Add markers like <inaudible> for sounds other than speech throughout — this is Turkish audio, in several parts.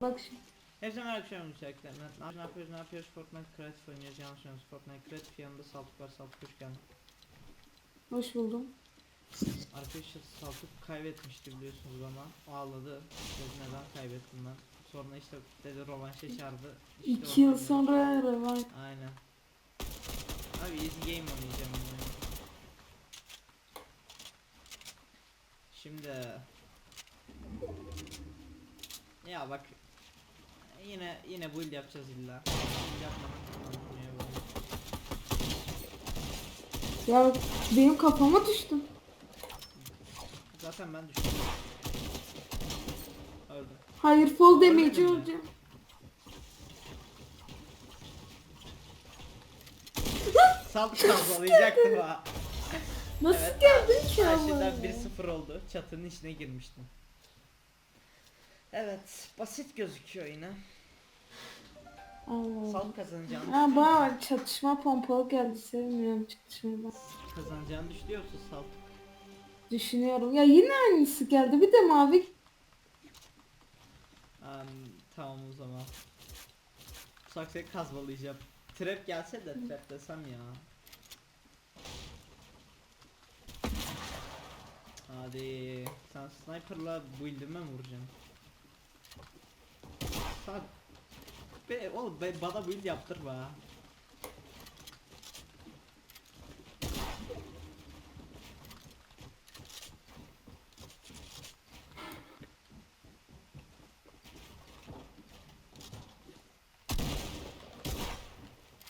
Bak şimdi. Hepsi merak ediyorum müsaitler. Ne, ne yapıyoruz ne yapıyoruz Fortnite Creative oynuyoruz yanlış oynuyoruz Fortnite Creative yanında Saltuk var Saltuk hoş geldin. Hoş buldum. Arkadaşlar Saltuk kaybetmişti biliyorsunuz bana ağladı dedi neden kaybettim ben. Sonra işte dedi rovanşa çağırdı. İşte İki yıl sonra revan. Aynen. Abi easy game oynayacağım bunu. Şimdi ya bak yine yine build yapacağız illa. Build yapmadan. Ya benim kafama düştü. Zaten ben düştüm. Öldüm. Hayır fall damage Ölmedin mi? olacağım. Salt kazalayacaktım ha. Nasıl Evet. geldin ki Karşıdan ama? 1-0 oldu. Çatının içine girmiştim. Evet, basit gözüküyor yine. Allah. Salt kazanacağını Ha bana çatışma pompalı geldi. Sevmiyorum çatışmayı kazanacağını düşünüyor musun Salt? Düşünüyorum. Ya yine aynısı geldi. Bir de mavi. Am, tamam o zaman. Saksıyı kazmalayacağım. Trap gelse de trap desem ya. Hadi sen sniperla build'ime mi vuracaksın? Sen be oğlum be, bana build yaptırma.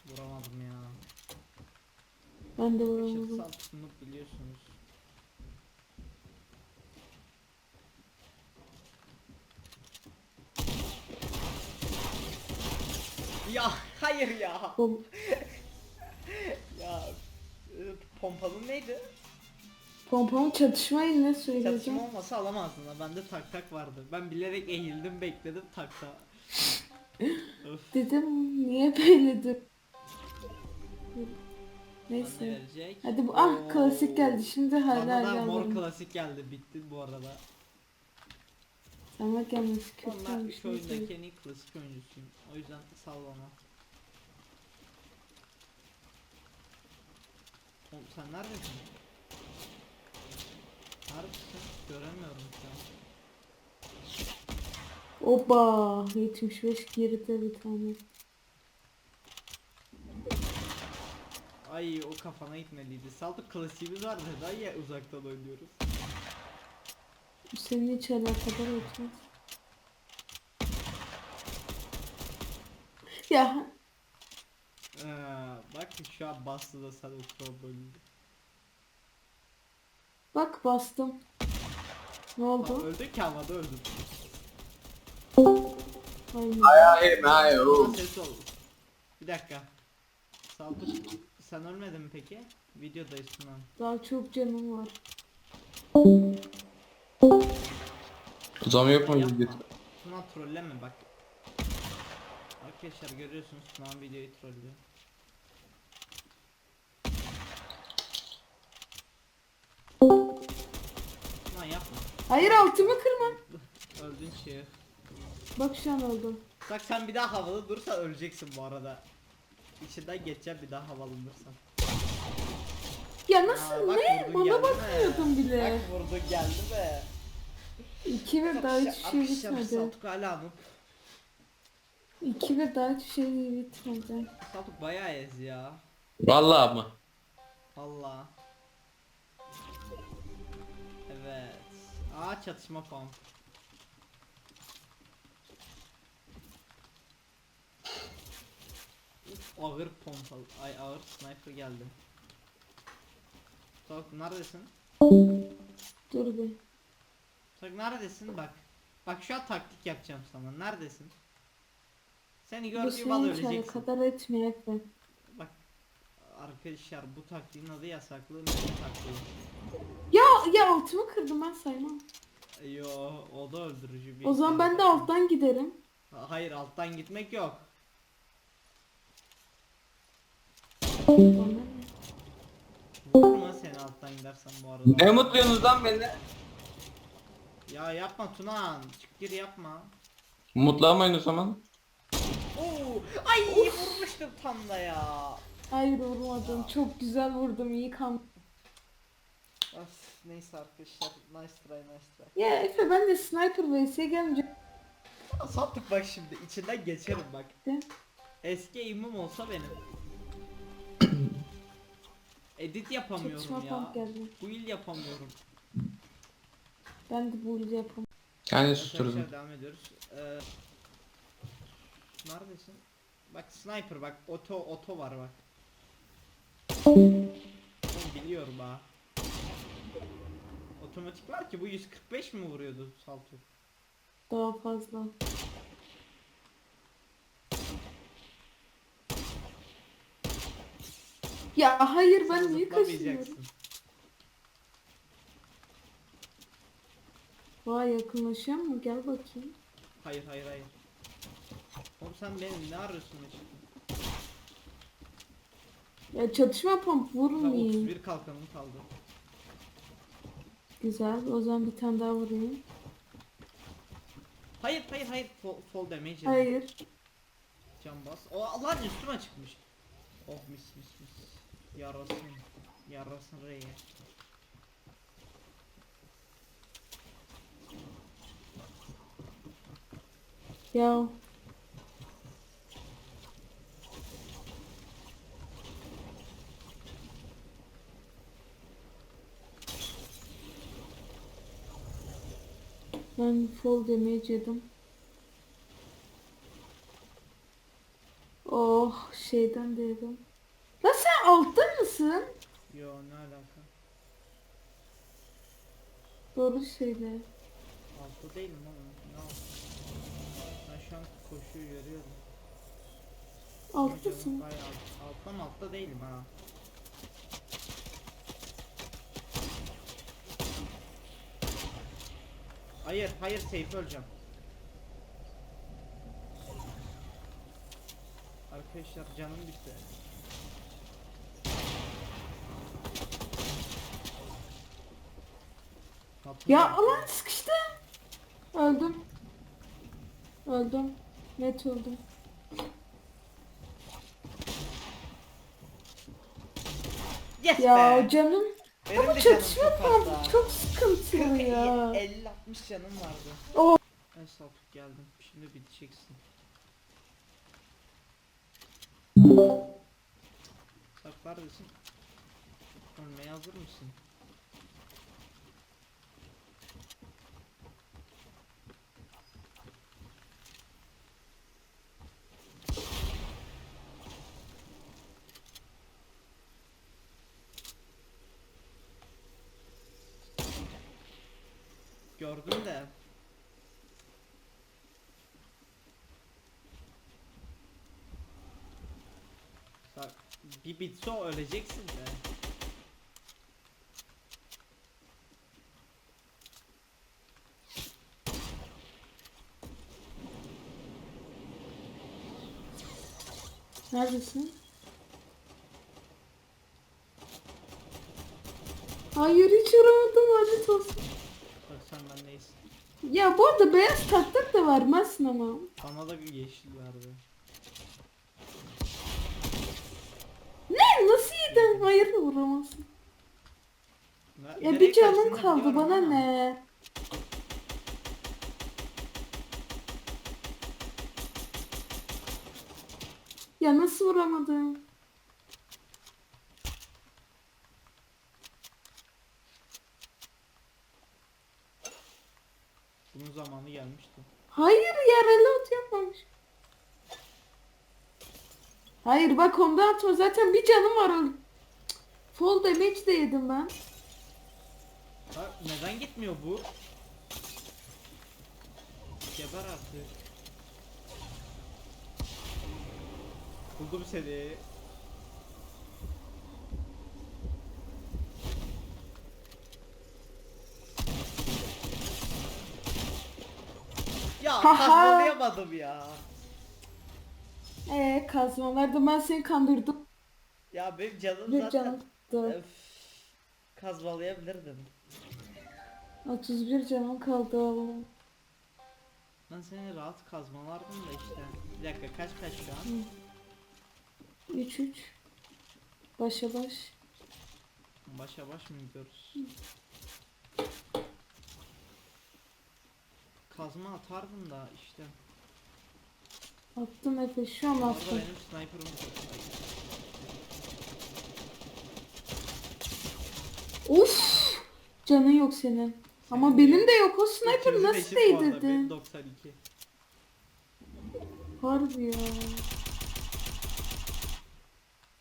Vuramadım ya. Ben de vuramadım. salt tutunup biliyorsunuz. Ya hayır ya. Pom <laughs> Ya e, pompalın neydi? pompamı çatışmayı ne Çatışma söyleyeceğim? olmasa alamazdın ha. Bende tak tak vardı. Ben bilerek eğildim bekledim takta. Öf. Dedim niye böyledir? Bana Neyse. Hadi bu ah Oo. klasik geldi. Şimdi hala Bana da mor klasik geldi. Bitti bu arada. Sana gelmesi kötü Onlar olmuş. neyse. oyundaki en iyi klasik oyuncusuyum. O yüzden sallama. Oğlum sen neredesin? Neredesin? Göremiyorum şu an. Oba 75 geride bir tane. Ay o kafana gitmeliydi. Saltuk klasiğimiz var da ya uzaktan oynuyoruz. Senin hiç alakadar etmez. Ya Ee, bak şu an bastı da sen o trombonuydu. bak bastım. Ne oldu? öldük ki havada öldük. Aynen. Ses oldu. Bir dakika. Saltuk sen ölmedin mi peki? Videodayız Sinan. Daha çok canım var. Yok mu Yapma. video? Tuna trolleme bak. Arkadaşlar görüyorsunuz Tuna videoyu trollüyor. Tuna yapma. Hayır altımı kırma. Öldün şey. Bak şu an öldüm. Bak sen bir daha havalı dursan öleceksin bu arada. İçinden geçeceğim bir daha havalı dursan. Ya Aa, nasıl bak ne? vurdun Bana geldi bakmıyordum be. bile. Bak vurdu geldi be. İki ve daha hiçbir şey bitmedi. Saltuk hala mı? İki ve daha hiçbir şey bitmedi. Saltuk bayağı ez ya. Vallahi mı? Allah. Evet. Aa çatışma. Uf, ağır pompalı. Ay ağır sniper geldi. Saltuk neredesin? Dur bir. Saltuk neredesin bak. Bak şu an taktik yapacağım sana. Neredesin? Seni gördüğüm an hiç öleceksin. alakadar etmiyor efendim. Bak arkadaşlar bu taktiğin adı yasaklı ne taktiği? Ya ya altımı kırdım ben saymam. Yo o da öldürücü bir O zaman ben de alttan giderim. Ha- Hayır alttan gitmek yok. Vurma seni alttan gidersen bu arada. Ne mutluyorsunuz lan beni? Ya yapma Tunan. Çık gir yapma. Mutlamayın o zaman. Oo, ay vurmuştum tam da ya. Hayır vurmadım. Çok güzel vurdum. iyi kan. Of, neyse arkadaşlar nice try nice try. Ya Efe ben de sniper vs'ye gelince Sattık bak şimdi içinden geçerim bak. Eski aim'im olsa benim. <coughs> Edit yapamıyorum çatışma ya. geldi. Build yapamıyorum. Ben de bu ilgi yapamam. Kendini susturdum. Arkadaşlar devam ediyoruz. Ee, neredesin? Bak sniper bak oto oto var bak. Oğlum biliyorum ha. Otomatik var ki bu 145 mi vuruyordu Salto? Daha fazla. Ya hayır ben niye kaçıyorum? Vay yakınlaşıyor mu? Gel bakayım. Hayır hayır hayır. Oğlum sen benim ne arıyorsun açıkçası? Ya çatışma pump Ben vurmayayım. 31 kalkanım kaldı. Güzel. O zaman bir tane daha vurayım. Hayır hayır hayır fall, fall damage yedim. Hayır. Can bas. O Allah'ın üstüme çıkmış. Oh mis mis mis. Yarasın. Yarasın reye. Ya ben full damage yedim. Oh şeyden de yedim. Lan sen altta mısın? Yo ne alaka? Doğru söyle. Altta değilim oğlum. Ne altı? Ben şu an koşuyu görüyorum. Ama Alttasın. Altta mı altta değilim ha. Hayır hayır safe öleceğim. Arkadaşlar canım bitti. Kapı Ya alan sıkıştı. Öldüm. Öldüm. Net öldüm. Yes Ya be. canım. Benim Ama de canım çatışma çok pump fazla. çok sıkıntılı ya. 50 60 canım vardı. O En sapık geldim. Şimdi biteceksin. Saklar mısın? Ölmeye hazır mısın? Gördüm de. Bak bir bitse öleceksin de. neredesin? Hayır hiç vuramadım lanet olsun. Ya bu arada beyaz taktık da vermezsin ama. Bana da bir yeşil verdi. Ne nasıl yedin? Hayır vuramazsın. Ya nereye bir canım kaldı bana ama. ne? Ya nasıl vuramadım? Bunun zamanı gelmişti. Hayır ya reload yapmamış. Hayır bak onda atma zaten bir canım var. Cık, Full damage de yedim ben. Ha, neden gitmiyor bu? Geber artık. Buldum seni. Ya kazmalayamadım ya. Ee kazmalarda ben seni kandırdım. Ya benim canım Bir zaten canım. Öf. Kazmalayabilirdim. 31 canım kaldı oğlum. Ben seni rahat kazmalardım da işte. Bir dakika kaç kaç şu an? 3-3. Başa baş. Başa baş mı gidiyoruz? Kazma atardım da işte. Attım Efe şu an Bu arada attım. benim sniper'ım çok Of! Canın yok senin. Ama benim de yok. O sniper nasıl eşit bu arada, Benim değdirdin? 92. Harbi ya.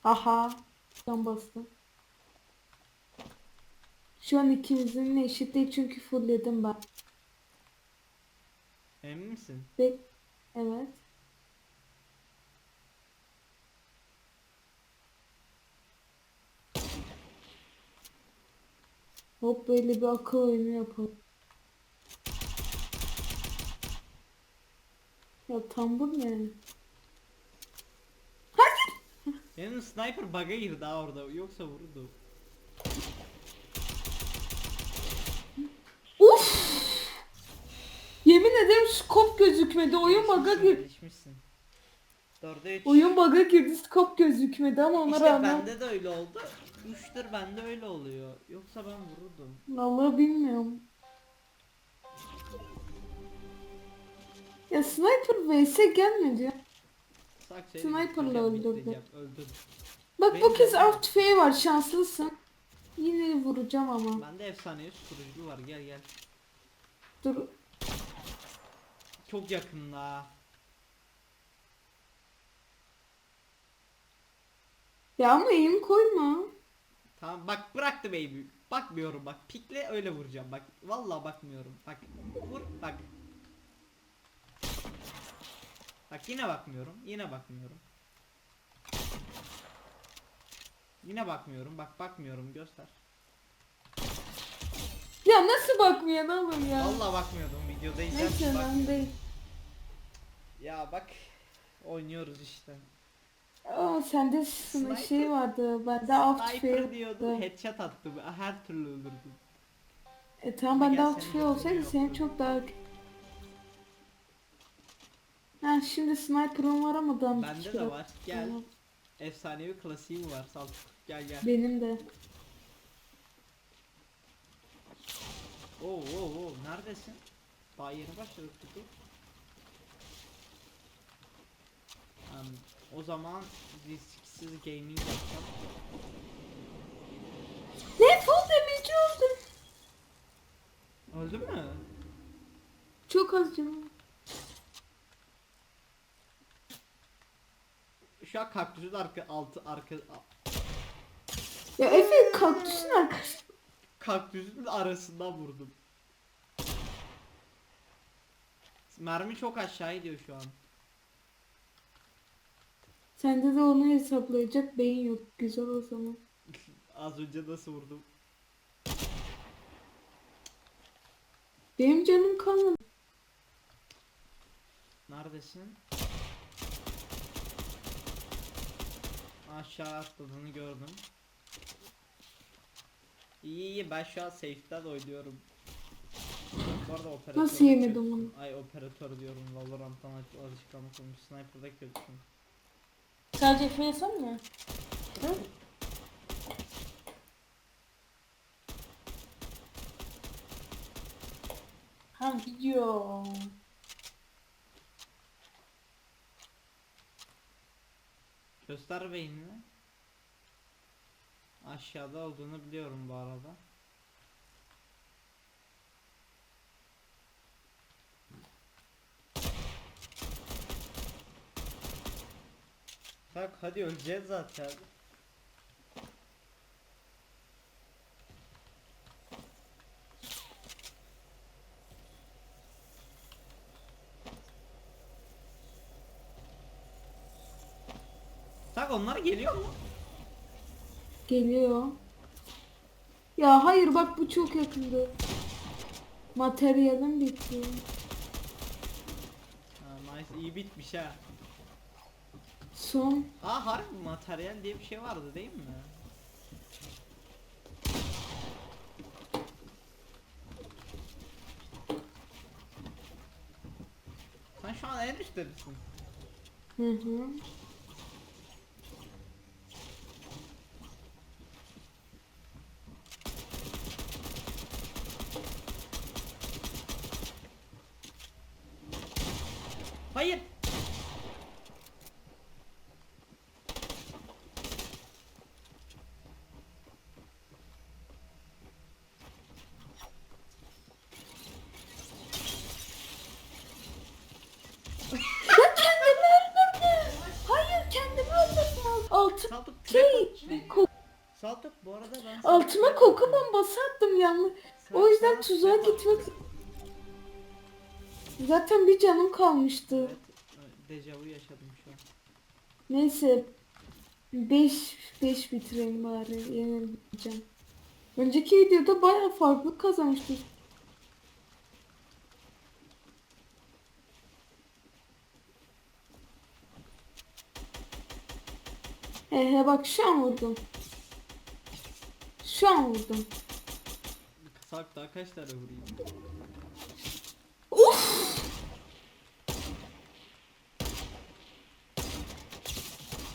Aha. Can bastım. Şu an ikimizin eşit değil çünkü fullledim ben. Emin misin? Bek. Evet. Hop böyle bir akıl oyunu yapalım. Ya tambur ne? Benim sniper bug'a girdi daha orada yoksa vururdu. Yemin ederim skop gözükmedi. Oyun bug'a Gelişmişsin, girdi. gelişmişsin. 4'e 3. Oyun bug'a girdi. Skop gözükmedi ama ona işte rağmen. bende de öyle oldu. 3'tür bende öyle oluyor. Yoksa ben vururdum. Vallahi bilmiyorum. Ya sniper vs gelmedi ya. Saksıya Sniper'la gideceğim, öldürdü. bitireceğim, Öldüm. Bak Benim bu kez de- av tüfeği var şanslısın. Yine vuracağım ama. Bende efsanevi susturucu var gel gel. Dur. Çok yakında. Ya ama eğim koyma. Tamam bak bıraktım eğimi. Bakmıyorum bak. Pikle öyle vuracağım bak. Vallahi bakmıyorum. Bak vur bak. Bak yine bakmıyorum. Yine bakmıyorum. Yine bakmıyorum. Bak bakmıyorum göster. Ya nasıl bakmıyor oğlum ya? Vallahi bakmıyordum videoda Neyse bak. değil. Ya bak oynuyoruz işte. Aa sende Sniper- şey vardı. Bende av tüfeği diyordu. vardı. Headshot attım. Her türlü öldürdüm. E tamam Ama bende av tüfeği gözünde olsaydı seni çok daha... Ha şimdi sniper'ım var ama daha Bende de var. Gel. Tamam. Efsanevi klasiğim var. Sal. Gel gel. Benim de. Oo oo oo neredesin? Daha yeni başladık Tutu. Em, o zaman risksiz gaming yapacağım. Ne full damage oldu. Öldü mü? Çok az canım. Şu an kaktüsün arka altı arka Ya Efe kaktüsün arkası. kaktüsün arasından vurdum. Mermi çok aşağı gidiyor şu an. Sende de onu hesaplayacak beyin yok. Güzel o zaman. <laughs> Az önce nasıl vurdum? Benim canım kalmadı. Neredesin? Aşağı atladığını gördüm. İyi iyi ben şu an safe'den oynuyorum. Bu arada operatör. Nasıl yemedim onu? Ay operatör diyorum Valorant'tan alışkanlık olmuş. Sniper'da kötüsün. Sadece FPS mı? Ha gidiyor. Göster beynini. Aşağıda olduğunu biliyorum bu arada. Bak hadi öleceğiz zaten. Tak onlar geliyor mu? Geliyor. Ya hayır bak bu çok yakındı. Materyalim bitiyor. Ha, nice iyi bitmiş ha. Son. Aa harbi materyal diye bir şey vardı değil mi? an en üstte misin? Hı hı. Hayır. Hayır kendimi öldürdüm. Altı Saltuk şey trap ko- Saltuk bu arada ben altıma koku yanlış. O yüzden tuzağa gitmek Zaten bir canım kalmıştı. Dejavu yaşadım şu an. Neyse 5 5 bitireyim bari yenileceğim. Önceki videoda baya farklı kazanmıştık. He he bak şu an vurdum. Şu an vurdum. Saltuk daha kaç tane vurayım?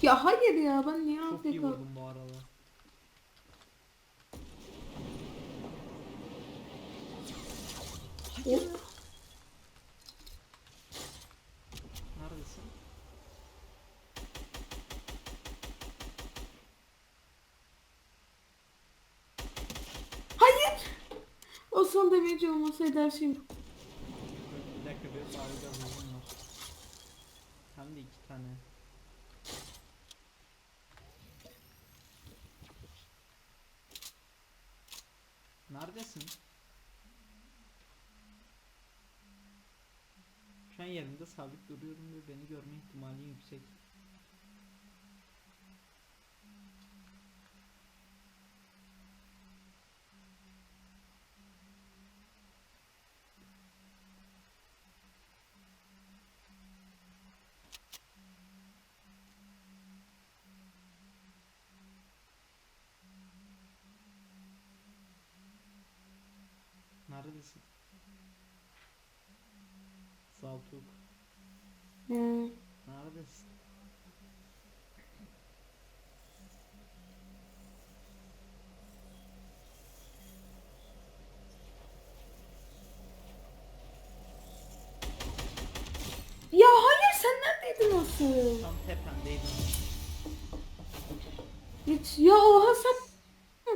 Ya hayır ya ben niye Çok iyi vurdum bu arada. Hop. Neredesin? Hayır. O son damage olmasaydı her şey. Var. Hem de iki tane. Neredesin? Şu an yerinde sabit duruyorum ve beni görme ihtimali yüksek. Neredesin? Saltuk. Hmm. Neredesin? Ya hayır sen neredeydin asıl? Tam tependeydim. Hiç ya oha sen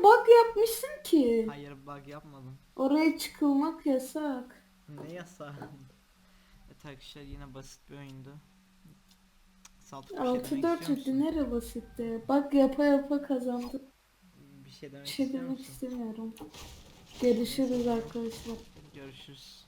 bug yapmışsın ki. Hayır bug yapmadım. Oraya çıkılmak yasak. Ne yasağı? Evet arkadaşlar yine basit bir oyundu. Saltuk bir şey demek 6-4 istiyor ödü musun? nere basitti. Bug yapa yapa kazandık. Bir şey demek Bir şey istiyor demek musun? istemiyorum. Görüşürüz arkadaşlar. Görüşürüz.